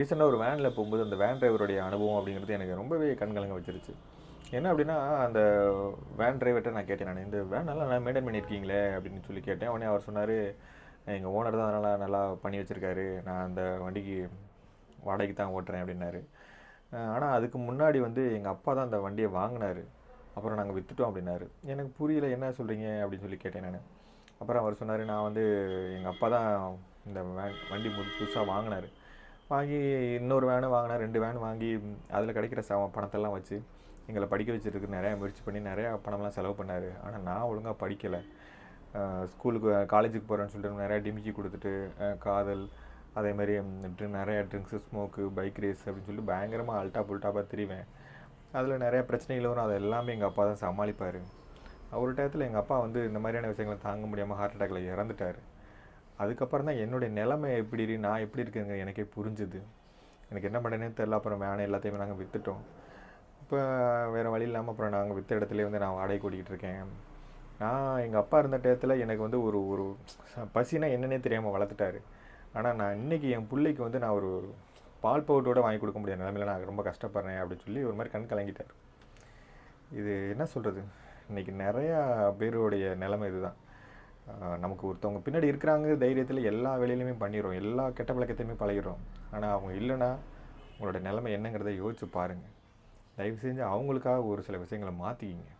ரீசெண்டாக ஒரு வேனில் போகும்போது அந்த வேன் டிரைவருடைய அனுபவம் அப்படிங்கிறது எனக்கு ரொம்பவே கண்கலங்க வச்சிருச்சு. என்ன அப்படின்னா அந்த வேன் டிரைவர்கிட்ட நான் கேட்டேன் நான் இந்த வேன் நல்லா நல்லா மெயின்டைன் பண்ணியிருக்கீங்களே? அப்படின்னு சொல்லி கேட்டேன். உடனே அவர் சொன்னார் எங்கள் ஓனர் தான் நல்லா நல்லா பண்ணி வச்சுருக்காரு. நான் அந்த வண்டிக்கு வாடகைக்கு தான் ஓட்டுறேன் அப்படின்னாரு. ஆனால் அதுக்கு முன்னாடி வந்து எங்கள் அப்பா தான் அந்த வண்டியை வாங்கினாரு. அப்புறம் நாங்கள் விற்றுட்டோம் அப்படின்னாரு. எனக்கு புரியல என்ன சொல்கிறீங்க அப்படின்னு சொல்லி கேட்டேன் நான். அப்புறம் அவர் சொன்னார் நான் வந்து எங்கள் அப்பா தான் இந்த வேன் வண்டி புது புதுசாக வாங்கினார். வாங்கி இன்னொரு வேனு வாங்கினேன் ரெண்டு வேன் வாங்கி அதில் கிடைக்கிற ச பணத்தெல்லாம் வச்சு எங்களை படிக்க வச்சுருக்கு நிறையா முயற்சி பண்ணி நிறையா பணம்லாம் செலவு பண்ணார். ஆனால் நான் ஒழுங்காக படிக்கலை. ஸ்கூலுக்கு காலேஜுக்கு போகிறேன்னு சொல்லிட்டு நிறையா டிமிக்கி கொடுத்துட்டு காதல் அதே மாதிரி நிறையா ட்ரிங்க்ஸு ஸ்மோக்கு பைக் ரேஸ் அப்படின்னு சொல்லிட்டு பயங்கரமாக அல்ட்டா புல்டாப்பாக திரிவேன். அதில் நிறையா பிரச்சனைகள் வரும். அதை எல்லாமே எங்கள் அப்பா தான் சமாளிப்பார். ஒரு டயத்தில் எங்கள் அப்பா வந்து இந்த மாதிரியான விஷயங்களை தாங்க முடியாமல் ஹார்ட் அட்டாக்கில் இறந்துட்டார். அதுக்கப்புறம் தான் என்னுடைய நிலைமை எப்படி நான் எப்படி இருக்குங்க எனக்கே புரிஞ்சுது. எனக்கு என்ன பண்ணேனே தெரில அப்புறம் வேனை எல்லாத்தையுமே நாங்கள் விற்றுட்டோம் இப்போ வேறு வழி இல்லாமல் அப்புறம் நாங்கள் விற்ற இடத்துல வந்து நான் வாடகை கூட்டிகிட்டு இருக்கேன். நான் எங்கள் அப்பா இருந்த டயத்தில் எனக்கு வந்து ஒரு ஒரு பசினா என்னன்னே தெரியாமல் வளர்த்துட்டாரு. ஆனால் நான் இன்னைக்கு என் பிள்ளைக்கு வந்து நான் ஒரு பால் பவுட்டரோட வாங்கி கொடுக்க முடியாத நிலமையில நான் ரொம்ப கஷ்டப்படுறேன் அப்படின்னு சொல்லி ஒரு மாதிரி கண் கலங்கிட்டார். இது என்ன சொல்கிறது இன்றைக்கி நிறையா பேருடைய நிலைமை இதுதான். நமக்கு ஒருத்தவங்க பின்னாடி இருக்கிறாங்க தைரியத்தில் எல்லா வேலையிலையுமே பண்ணிடுறோம் எல்லா கெட்ட பழக்கத்தையுமே பழகிறோம் ஆனால் அவங்க இல்லைன்னா உங்களோட நிலைமை என்னங்கிறத யோசிச்சு பாருங்கள் தயவு செஞ்சு அவங்களுக்காக ஒரு சில விஷயங்களை மாற்றிக்கிங்க